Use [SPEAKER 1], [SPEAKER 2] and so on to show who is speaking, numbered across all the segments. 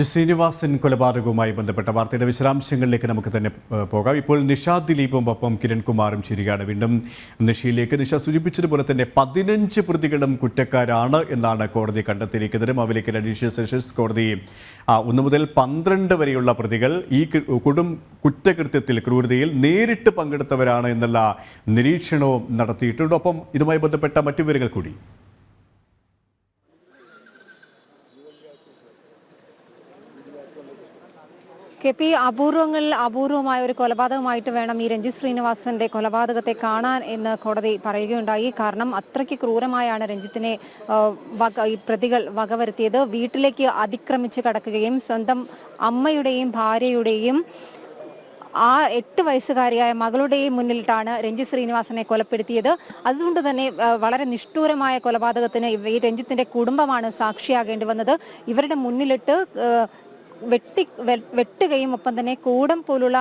[SPEAKER 1] രഞ്ജി ശ്രീനിവാസൻ കൊലപാതകവുമായി ബന്ധപ്പെട്ട വാർത്തയുടെ വിശദാംശങ്ങളിലേക്ക് നമുക്ക് തന്നെ പോകാം. ഇപ്പോൾ നിഷ ദിലീപും ഒപ്പം കിരൺകുമാറും ചിരികാണ് വീണ്ടും നിഷയിലേക്ക് നിഷ സൂചിപ്പിച്ചതുപോലെ തന്നെ പതിനഞ്ച് പ്രതികളും കുറ്റക്കാരാണ് എന്നാണ് കോടതി കണ്ടെത്തിയിരിക്കുന്നത്. അവലേക്ക് അഡീഷണൽ സെഷൻസ് കോടതി ഒന്ന് മുതൽ പന്ത്രണ്ട് വരെയുള്ള പ്രതികൾ ഈ കൊടും കുറ്റകൃത്യത്തിൽ ക്രൂരതയിൽ നേരിട്ട് പങ്കെടുത്തവരാണ് എന്നുള്ള നിരീക്ഷണവും നടത്തിയിട്ടുണ്ട്. ഒപ്പം ഇതുമായി ബന്ധപ്പെട്ട മറ്റു വിവരങ്ങൾ കൂടി.
[SPEAKER 2] കെ പി അപൂർവങ്ങളിൽ അപൂർവമായ ഒരു കൊലപാതകമായിട്ട് വേണം ഈ രഞ്ജിത് ശ്രീനിവാസന്റെ കൊലപാതകത്തെ കാണാൻ എന്ന് കോടതി പറയുകയുണ്ടായി. കാരണം അത്രയ്ക്ക് ക്രൂരമായാണ് രഞ്ജിത്തിനെ പ്രതികൾ വകവരുത്തിയത്. വീട്ടിലേക്ക് അതിക്രമിച്ച് കടക്കുകയും സ്വന്തം അമ്മയുടെയും ഭാര്യയുടെയും ആ എട്ട് വയസ്സുകാരിയായ മകളുടെയും മുന്നിലിട്ടാണ് രഞ്ജിത് ശ്രീനിവാസനെ കൊലപ്പെടുത്തിയത്. അതുകൊണ്ട് തന്നെ വളരെ നിഷ്ഠൂരമായ കൊലപാതകത്തിന് ഈ രഞ്ജിത്തിന്റെ കുടുംബമാണ് സാക്ഷിയാകേണ്ടി വന്നത്. ഇവരുടെ മുന്നിലിട്ട് വെട്ടി വെട്ടുകയും ഒപ്പം തന്നെ കൂടം പോലുള്ള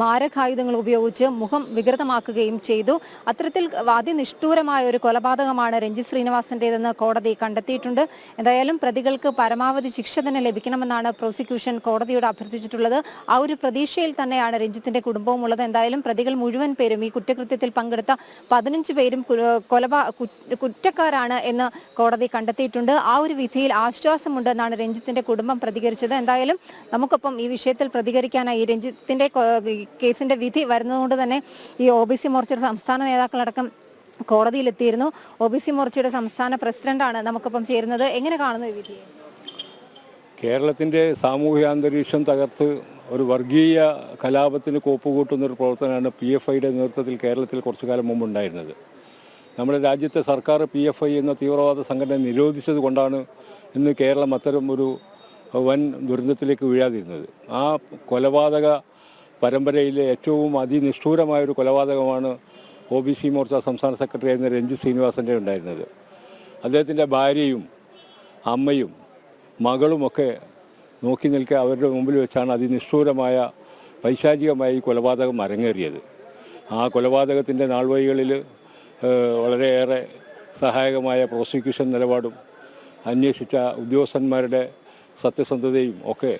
[SPEAKER 2] മാരകായുധങ്ങൾ ഉപയോഗിച്ച് മുഖം വികൃതമാക്കുകയും ചെയ്തു. അത്തരത്തിൽ അതിനിഷ്ഠൂരമായ ഒരു കൊലപാതകമാണ് രഞ്ജിത് ശ്രീനിവാസന്റേതെന്ന് കോടതി കണ്ടെത്തിയിട്ടുണ്ട്. എന്തായാലും പ്രതികൾക്ക് പരമാവധി ശിക്ഷ തന്നെ ലഭിക്കണമെന്നാണ് പ്രോസിക്യൂഷൻ കോടതിയോട് അഭ്യർത്ഥിച്ചിട്ടുള്ളത്. ആ ഒരു പ്രതീക്ഷയിൽ തന്നെയാണ് രഞ്ജിത്തിന്റെ കുടുംബവും ഉള്ളത് എന്തായാലും പ്രതികൾ മുഴുവൻ പേരും ഈ കുറ്റകൃത്യത്തിൽ പങ്കെടുത്ത പതിനഞ്ച് പേരും കൊലപാ കുറ്റക്കാരാണ് എന്ന് കോടതി കണ്ടെത്തിയിട്ടുണ്ട്. ആ ഒരു വിധിയിൽ ആശ്വാസമുണ്ടെന്നാണ് രഞ്ജിത്തിന്റെ കുടുംബം പ്രതികരിച്ചത്. എന്തായാലും നമുക്കൊപ്പം ഈ വിഷയത്തിൽ പ്രതികരിക്കാനായി രഞ്ജിത്തിന്റെ കേസിന്റെ വിധി വരുന്നതുകൊണ്ട് തന്നെ ഈ ഒ ബി സി മോർച്ചയുടെ സംസ്ഥാന നേതാക്കളടക്കം കോടതിയിലെത്തിയിരുന്നു. ഒ ബി സി മോർച്ചയുടെ സംസ്ഥാന പ്രസിഡന്റാണ് നമുക്കൊപ്പം ചേരുന്നത്. എങ്ങനെ കാണുന്നു ഈ വിധിയെ?
[SPEAKER 3] കേരളത്തിന്റെ സാമൂഹ്യ അന്തരീക്ഷം തകർത്ത് ഒരു വർഗീയ കലാപത്തിന് കോപ്പുകൂട്ടുന്ന ഒരു പ്രവർത്തനമാണ് പി എഫ് ഐയുടെ നേതൃത്വത്തിൽ കേരളത്തിൽ കുറച്ചു കാലം മുമ്പ് ഉണ്ടായിരുന്നത്. നമ്മുടെ രാജ്യത്തെ സർക്കാർ പി എഫ് ഐ എന്ന തീവ്രവാദ സംഘടന നിരോധിച്ചത് കൊണ്ടാണ് ഇന്ന് കേരളം അത്തരം ഒരു വൻ ദുരന്തത്തിലേക്ക് വീഴാതിരുന്നത്. ആ കൊലപാതക പരമ്പരയിലെ ഏറ്റവും അതിനിഷ്ഠൂരമായ ഒരു കൊലപാതകമാണ് ഒ ബി സി മോർച്ച സംസ്ഥാന സെക്രട്ടറി ആയിരുന്ന രഞ്ജിത് ശ്രീനിവാസന്റെ ഉണ്ടായിരുന്നത്. അദ്ദേഹത്തിന്റെ ഭാര്യയും അമ്മയും മകളുമൊക്കെ നോക്കി നിൽക്കുക അവരുടെ മുമ്പിൽ വെച്ചാണ് അതിനിഷ്ഠൂരമായ പൈശാചികമായ ഈ കൊലപാതകം അരങ്ങേറിയത്. ആ കൊലപാതകത്തിന്റെ നാൾവഴികളിൽ വളരെയേറെ സഹായകമായ പ്രോസിക്യൂഷൻ നിലപാടും അന്വേഷിച്ച ഉദ്യോഗസ്ഥന്മാരുടെ സത്യസന്ധതയും ഒക്കെ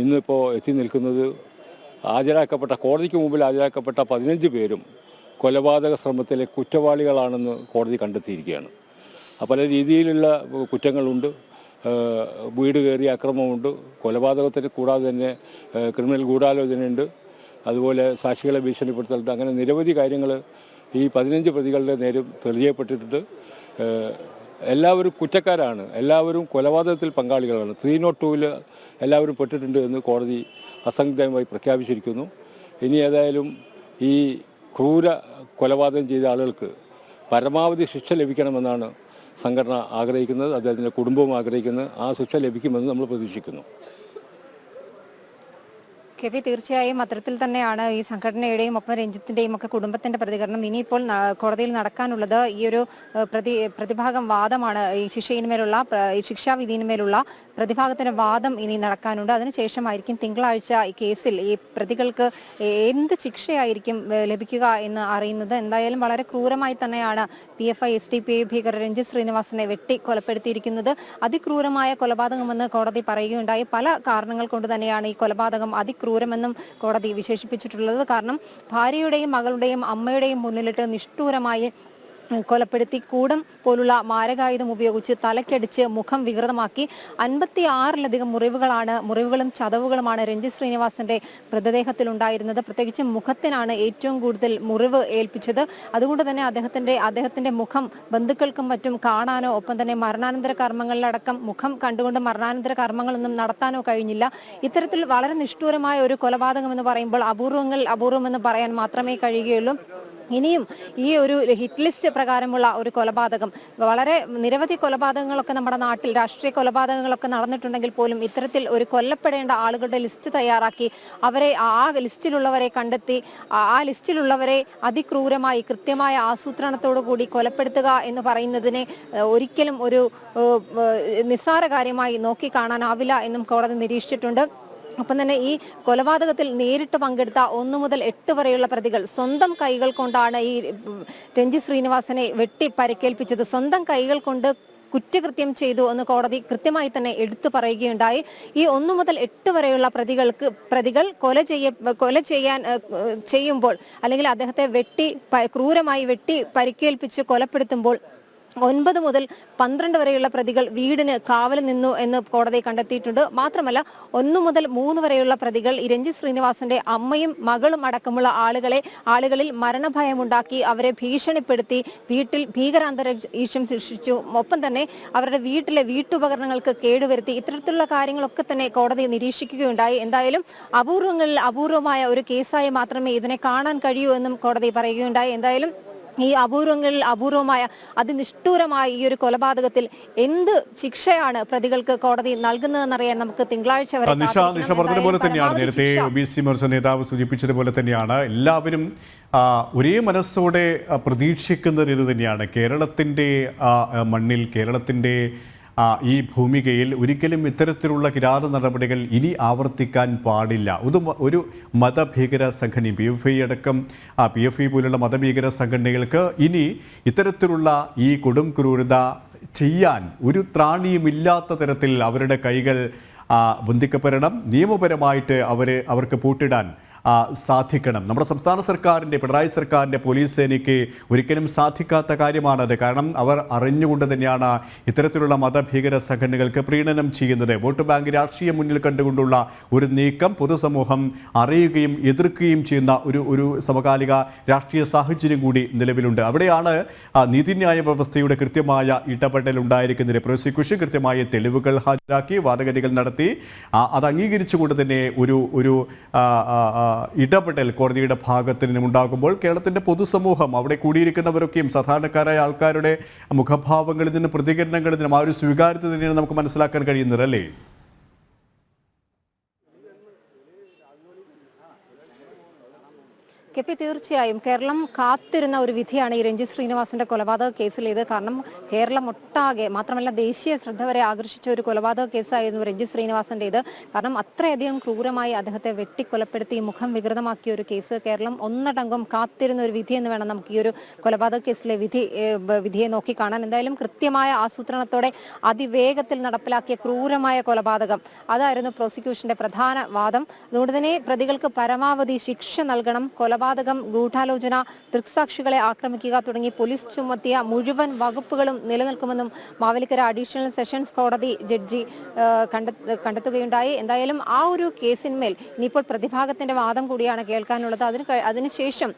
[SPEAKER 3] ഇന്നിപ്പോൾ എത്തി നിൽക്കുന്നത് ഹാജരാക്കപ്പെട്ട കോടതിക്ക് മുമ്പിൽ ഹാജരാക്കപ്പെട്ട പതിനഞ്ച് പേരും കൊലപാതക ശ്രമത്തിലെ കുറ്റവാളികളാണെന്ന് കോടതി കണ്ടെത്തിയിരിക്കുകയാണ്. പല രീതിയിലുള്ള കുറ്റങ്ങളുണ്ട്. വീട് കയറിയ അക്രമമുണ്ട്. കൊലപാതകത്തിന് കൂടാതെ തന്നെ ക്രിമിനൽ ഗൂഢാലോചനയുണ്ട്. അതുപോലെ സാക്ഷികളെ ഭീഷണിപ്പെടുത്തലുണ്ട്. അങ്ങനെ നിരവധി കാര്യങ്ങൾ ഈ പതിനഞ്ച് പ്രതികളുടെ നേരം തെളിയപ്പെട്ടിട്ടുണ്ട്. എല്ലാവരും കുറ്റക്കാരാണ്. എല്ലാവരും കൊലപാതകത്തിൽ പങ്കാളികളാണ്. ത്രീ നോട്ട് ടൂവിൽ എല്ലാവരും പെട്ടിട്ടുണ്ട് എന്ന് കോടതി അസംഗതമായി പ്രഖ്യാപിച്ചിരിക്കുന്നു. ഇനി ഏതായാലും ഈ ക്രൂര കൊലപാതകം ചെയ്ത ആളുകൾക്ക് പരമാവധി ശിക്ഷ ലഭിക്കണമെന്നാണ് സംഘടന ആഗ്രഹിക്കുന്നത്. അദ്ദേഹത്തിന്റെ കുടുംബവും ആഗ്രഹിക്കുന്നത്. ആ ശിക്ഷ ലഭിക്കുമെന്ന് നമ്മൾ പ്രതീക്ഷിക്കുന്നു.
[SPEAKER 2] കെ തീർച്ചയായും അത്തരത്തിൽ തന്നെയാണ് ഈ സംഘടനയുടെയും ഒപ്പം രഞ്ജിത്തിന്റെയും ഒക്കെ കുടുംബത്തിന്റെ പ്രതികരണം. ഇനിയിപ്പോൾ കോടതിയിൽ നടക്കാനുള്ളത് ഈ ഒരു പ്രതി പ്രതിഭാഗം വാദമാണ്. ഈ ശിക്ഷയിന്മേലുള്ള ഈ ശിക്ഷാവിധിയിന്മേലുള്ള പ്രതിഭാഗത്തിന്റെ വാദം ഇനി നടക്കാനുണ്ട്. അതിനുശേഷമായിരിക്കും തിങ്കളാഴ്ച ഈ കേസിൽ ഈ പ്രതികൾക്ക് എന്ത് ശിക്ഷയായിരിക്കും ലഭിക്കുക എന്ന് അറിയുന്നത്. എന്തായാലും വളരെ ക്രൂരമായി തന്നെയാണ് P F I S D P ഭീകരർ രഞ്ജിത് ശ്രീനിവാസനെ വെട്ടി കൊലപ്പെടുത്തിയിരിക്കുന്നത്. അതിക്രൂരമായ കൊലപാതകമെന്ന് കോടതി പറയുകയുണ്ടായി. പല കാരണങ്ങൾ കൊണ്ട് തന്നെയാണ് ഈ കൊലപാതകം അതിക്രൂരമെന്നും കോടതി വിശേഷിപ്പിച്ചിട്ടുള്ളത്. കാരണം ഭാര്യയുടെയും മകളുടെയും അമ്മയുടെയും മുന്നിലിട്ട് നിഷ്ഠൂരമായി കൊലപ്പെടുത്തി കൂടം പോലുള്ള മാരകായുധം ഉപയോഗിച്ച് തലക്കടിച്ച് മുഖം വികൃതമാക്കി അൻപത്തി ആറിലധികം മുറിവുകളാണ് മുറിവുകളും ചതവുകളുമാണ് രഞ്ജിത് ശ്രീനിവാസന്റെ മൃതദേഹത്തിൽ ഉണ്ടായിരുന്നത്. പ്രത്യേകിച്ച് മുഖത്തിനാണ് ഏറ്റവും കൂടുതൽ മുറിവ് ഏൽപ്പിച്ചത്. അതുകൊണ്ട് തന്നെ അദ്ദേഹത്തിന്റെ അദ്ദേഹത്തിന്റെ മുഖം ബന്ധുക്കൾക്കും മറ്റും കാണാനോ ഒപ്പം തന്നെ മരണാനന്തര കർമ്മങ്ങളിലടക്കം മുഖം കണ്ടുകൊണ്ട് മരണാനന്തര കർമ്മങ്ങളൊന്നും നടത്താനോ കഴിഞ്ഞില്ല. ഇത്തരത്തിൽ വളരെ നിഷ്ഠൂരമായ ഒരു കൊലപാതകം എന്ന് പറയുമ്പോൾ അപൂർവങ്ങൾ അപൂർവമെന്ന് പറയാൻ മാത്രമേ കഴിയുകയുള്ളൂ. ഇനിയും ഈ ഒരു ഹിറ്റ് ലിസ്റ്റ് പ്രകാരമുള്ള ഒരു കൊലപാതകം വളരെ നിരവധി കൊലപാതകങ്ങളൊക്കെ നമ്മുടെ നാട്ടിൽ രാഷ്ട്രീയ കൊലപാതകങ്ങളൊക്കെ നടന്നിട്ടുണ്ടെങ്കിൽ പോലും ഇത്തരത്തിൽ ഒരു കൊല്ലപ്പെടേണ്ട ആളുകളുടെ ലിസ്റ്റ് തയ്യാറാക്കി അവരെ ആ ലിസ്റ്റിലുള്ളവരെ കണ്ടെത്തി ആ- ലിസ്റ്റിലുള്ളവരെ അതിക്രൂരമായി കൃത്യമായ ആസൂത്രണത്തോടു കൂടി കൊലപ്പെടുത്തുക എന്ന് പറയുന്നതിനെ ഒരിക്കലും ഒരു നിസ്സാര കാര്യമായി നോക്കി കാണാനാവില്ല എന്നും കോടതി നിരീക്ഷിച്ചിട്ടുണ്ട്. ഒപ്പം തന്നെ ഈ കൊലപാതകത്തിൽ നേരിട്ട് പങ്കെടുത്ത ഒന്നു മുതൽ എട്ട് വരെയുള്ള പ്രതികൾ സ്വന്തം കൈകൾ കൊണ്ടാണ് ഈ രഞ്ജി ശ്രീനിവാസനെ വെട്ടി പരിക്കേൽപ്പിച്ചത്. സ്വന്തം കൈകൾ കൊണ്ട് കുറ്റകൃത്യം ചെയ്തു എന്ന് കോടതി കൃത്യമായി തന്നെ എടുത്തു പറയുകയുണ്ടായി. ഈ ഒന്നു മുതൽ എട്ട് വരെയുള്ള പ്രതികൾക്ക് പ്രതികൾ കൊല ചെയ്യ കൊല ചെയ്യാൻ ചെയ്യുമ്പോൾ അല്ലെങ്കിൽ അദ്ദേഹത്തെ വെട്ടി ക്രൂരമായി വെട്ടി പരിക്കേൽപ്പിച്ച് കൊലപ്പെടുത്തുമ്പോൾ ഒൻപത് മുതൽ പന്ത്രണ്ട് വരെയുള്ള പ്രതികൾ വീടിന് കാവൽ നിന്നു എന്ന് കോടതി കണ്ടെത്തിയിട്ടുണ്ട്. മാത്രമല്ല ഒന്നു മുതൽ മൂന്ന് വരെയുള്ള പ്രതികൾ ഇരഞ്ജി ശ്രീനിവാസന്റെ അമ്മയും മകളും അടക്കമുള്ള ആളുകളെ ആളുകളിൽ മരണഭയമുണ്ടാക്കി അവരെ ഭീഷണിപ്പെടുത്തി വീട്ടിൽ ഭീകരാന്തരീക്ഷം സൃഷ്ടിച്ചു. ഒപ്പം തന്നെ അവരുടെ വീട്ടിലെ വീട്ടുപകരണങ്ങൾക്ക് കേടുവരുത്തി ഇത്തരത്തിലുള്ള കാര്യങ്ങളൊക്കെ തന്നെ കോടതി നിരീക്ഷിക്കുകയുണ്ടായി. എന്തായാലും അപൂർവങ്ങളിൽ അപൂർവമായ ഒരു കേസായി മാത്രമേ ഇതിനെ കാണാൻ കഴിയൂ എന്നും കോടതി പറയുകയുണ്ടായി. എന്തായാലും ഈ അപൂർവങ്ങളിൽ അപൂർവമായ അതിനിഷ്ഠൂരമായ ഈ ഒരു കൊലപാതകത്തിൽ എന്ത് ശിക്ഷയാണ് പ്രതികൾക്ക് കോടതി നൽകുന്നതെന്നറിയാൻ നമുക്ക് തിങ്കളാഴ്ച വരെ
[SPEAKER 1] നിഷ. നിഷ
[SPEAKER 2] എന്തായാലും
[SPEAKER 1] തന്നെയാണ്. നേരത്തെ ബി സി. മോർച്ച നേതാവ് സൂചിപ്പിച്ചതുപോലെ തന്നെയാണ്. എല്ലാവരും ഒരേ മനസ്സോടെ പ്രതീക്ഷിക്കുന്ന ഒരു തന്നെയാണ്. കേരളത്തിന്റെ മണ്ണിൽ കേരളത്തിന്റെ ഈ ഭൂമികയിൽ ഒരിക്കലും ഇത്തരത്തിലുള്ള കിരാത നടപടികൾ ഇനി ആവർത്തിക്കാൻ പാടില്ല. ഒരു ഒരു മതഭീകര സംഘടന പി എഫ് ഐ അടക്കം പി എഫ് ഐ പോലുള്ള മതഭീകര സംഘടനകൾക്ക് ഇനി ഇത്തരത്തിലുള്ള ഈ കൊടും ക്രൂരത ചെയ്യാൻ ഒരു ത്രാണിയുമില്ലാത്ത തരത്തിൽ അവരുടെ കൈകൾ ബന്ധിക്കപ്പെടണം നിയമപരമായിട്ട് അവർ അവർക്ക് പൂട്ടിടാൻ സാധിക്കണം. നമ്മുടെ സംസ്ഥാന സർക്കാരിന്റെ പിണറായി സർക്കാരിന്റെ പോലീസ് സേനയ്ക്ക് ഒരിക്കലും സാധിക്കാത്ത കാര്യമാണത് കാരണം അവർ അറിഞ്ഞുകൊണ്ട് തന്നെയാണ് ഇത്തരത്തിലുള്ള മതഭീകര സംഘടനകൾക്ക് പ്രീണനം ചെയ്യുന്നത്. വോട്ട് ബാങ്ക് രാഷ്ട്രീയം മുന്നിൽ കണ്ടുകൊണ്ടുള്ള ഒരു നീക്കം പൊതുസമൂഹം അറിയുകയും എതിർക്കുകയും ചെയ്യുന്ന ഒരു ഒരു സമകാലിക രാഷ്ട്രീയ സാഹചര്യം കൂടി നിലവിലുണ്ട്. അവിടെയാണ് നീതിന്യായ വ്യവസ്ഥയുടെ കൃത്യമായ ഇടപെടൽ ഉണ്ടായിരിക്കുന്നത്. പ്രോസിക്യൂഷൻ കൃത്യമായ തെളിവുകൾ ഹാജരാക്കി വാദഗതികൾ നടത്തി അത് അംഗീകരിച്ചുകൊണ്ട് തന്നെ ഒരു ഒരു ഇടപെടൽ കോടതിയുടെ ഭാഗത്ത് നിന്നും ഉണ്ടാകുമ്പോൾ കേരളത്തിന്റെ പൊതുസമൂഹം അവിടെ കൂടിയിരിക്കുന്നവരൊക്കെയും സാധാരണക്കാരായ ആൾക്കാരുടെ മുഖഭാവങ്ങളിൽ നിന്നും പ്രതികരണങ്ങളിൽ നിന്നും ആ ഒരു സ്വീകാര്യത തന്നെയാണ് നമുക്ക് മനസ്സിലാക്കാൻ കഴിയുന്നത് അല്ലേ
[SPEAKER 2] കെ പി തീർച്ചയായും കേരളം കാത്തിരുന്ന ഒരു വിധിയാണ് ഈ രഞ്ജിത് ശ്രീനിവാസിന്റെ കൊലപാതക കേസിലേത്. കാരണം കേരളം ഒട്ടാകെ മാത്രമല്ല ദേശീയ ശ്രദ്ധ വരെ ആകർഷിച്ച ഒരു കൊലപാതക കേസായിരുന്നു രഞ്ജിത് ശ്രീനിവാസന്റേത്. കാരണം അത്രയധികം ക്രൂരമായി അദ്ദേഹത്തെ വെട്ടിക്കൊലപ്പെടുത്തി മുഖം വികൃതമാക്കിയ ഒരു കേസ് കേരളം ഒന്നടങ്കം കാത്തിരുന്ന ഒരു വിധി എന്ന് വേണം നമുക്ക് ഈ ഒരു കൊലപാതക കേസിലെ വിധി വിധിയെ നോക്കി കാണാൻ. എന്തായാലും കൃത്യമായ ആസൂത്രണത്തോടെ അതിവേഗത്തിൽ നടപ്പിലാക്കിയ ക്രൂരമായ കൊലപാതകം. അതായിരുന്നു പ്രോസിക്യൂഷന്റെ പ്രധാന വാദം. അതുകൊണ്ട് തന്നെ പ്രതികൾക്ക് പരമാവധി ശിക്ഷ നൽകണം കൊലപാതകം ഗൂഢാലോചന ദൃക്സാക്ഷികളെ ആക്രമിക്കുക തുടങ്ങി പോലീസ് ചുമത്തിയ മുഴുവൻ വകുപ്പുകളും നിലനിൽക്കുമെന്നും മാവേലിക്കര അഡീഷണൽ സെഷൻസ് കോടതി ജഡ്ജി കണ്ടെത്തുകയുണ്ടായി. എന്തായാലും ആ ഒരു കേസിന്മേൽ ഇനിയിപ്പോൾ പ്രതിഭാഗത്തിന്റെ വാദം കൂടിയാണ് കേൾക്കാനുള്ളത്. അതിന് അതിനുശേഷം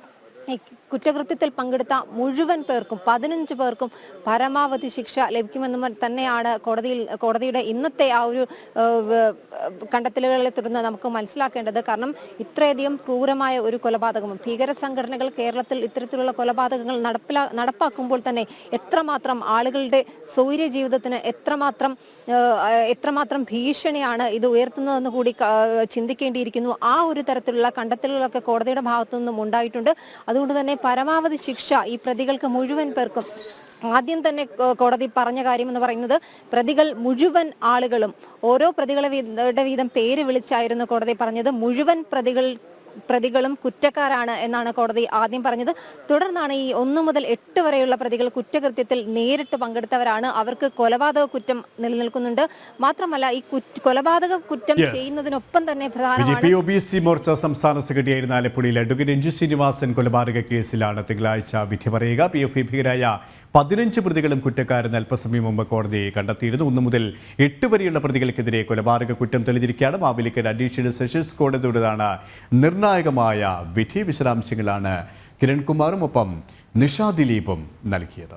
[SPEAKER 2] കുറ്റകൃത്യത്തിൽ പങ്കെടുത്ത മുഴുവൻ പേർക്കും പതിനഞ്ച് പേർക്കും പരമാവധി ശിക്ഷ ലഭിക്കുമെന്ന് തന്നെയാണ് കോടതിയിൽ കോടതിയുടെ ഇന്നത്തെ ആ ഒരു കണ്ടെത്തലുകളെ തുടർന്ന് നമുക്ക് മനസ്സിലാക്കേണ്ടത്. കാരണം ഇത്രയധികം ക്രൂരമായ ഒരു കൊലപാതകം ഭീകര സംഘടനകൾ കേരളത്തിൽ ഇത്തരത്തിലുള്ള കൊലപാതകങ്ങൾ നടപ്പിലാ നടപ്പാക്കുമ്പോൾ തന്നെ എത്രമാത്രം ആളുകളുടെ സൗര്യ ജീവിതത്തിന് എത്രമാത്രം എത്രമാത്രം ഭീഷണിയാണ് ഇത് ഉയർത്തുന്നതെന്ന് കൂടി ചിന്തിക്കേണ്ടിയിരിക്കുന്നു. ആ ഒരു തരത്തിലുള്ള കണ്ടെത്തലുകളൊക്കെ കോടതിയുടെ ഭാഗത്തു നിന്നും ഉണ്ടായിട്ടുണ്ട് അതുകൊണ്ട് തന്നെ പരമാവധി ശിക്ഷ ഈ പ്രതികൾക്ക് മുഴുവൻ പേർക്കും. ആദ്യം തന്നെ കോടതി പറഞ്ഞ കാര്യം എന്ന് പറയുന്നത് പ്രതികൾ മുഴുവൻ ആളുകളും ഓരോ പ്രതികളുടെ വീതം പേര് വിളിച്ചായിരുന്നു കോടതി പറഞ്ഞത്. മുഴുവൻ പ്രതികൾ പ്രതികളും കുറ്റക്കാരാണ് എന്നാണ് കോടതി ആദ്യം പറഞ്ഞത്. തുടർന്നാണ് ഈ ഒന്നു മുതൽ എട്ട് വരെയുള്ള പ്രതികൾ കുറ്റകൃത്യത്തിൽ നേരിട്ട് പങ്കെടുത്തവരാണ്. അവർക്ക് കൊലപാതക കുറ്റം നിലനിൽക്കുന്നുണ്ട്. മാത്രമല്ല ഈ കൊലപാതക കുറ്റം. ചെയ്യുന്നതിനൊപ്പം തന്നെ പ്രധാനമാണ്
[SPEAKER 1] മോർച്ച സംസ്ഥാന സെക്രട്ടറിയായിരുന്ന ആലപ്പുഴയിൽ അഡ്വക്കേറ്റ് രഞ്ജു ശ്രീനിവാസൻ കൊലപാതക കേസിലാണ് തിങ്കളാഴ്ച വിധി പറയുക. പി എഫ് ഭീകരായ പതിനഞ്ച് പ്രതികളും കുറ്റക്കാരെന്ന് അല്പസമയം മുമ്പ് കോടതി കണ്ടെത്തിയിരുന്നു. ഒന്നു മുതൽ എട്ട് വരെയുള്ള പ്രതികൾക്കെതിരെ കൊലപാതക കുറ്റം തെളിഞ്ഞിരിക്കുകയാണ്. മാവിലിക്കൽ അഡീഷണൽ സെഷൻസ് കോടതിയുടേതാണ് നിർണായകമായ വിധി വിശദാംശങ്ങളാണ് കിരൺകുമാറും ഒപ്പം നിഷാ ദിലീപും നൽകിയത്.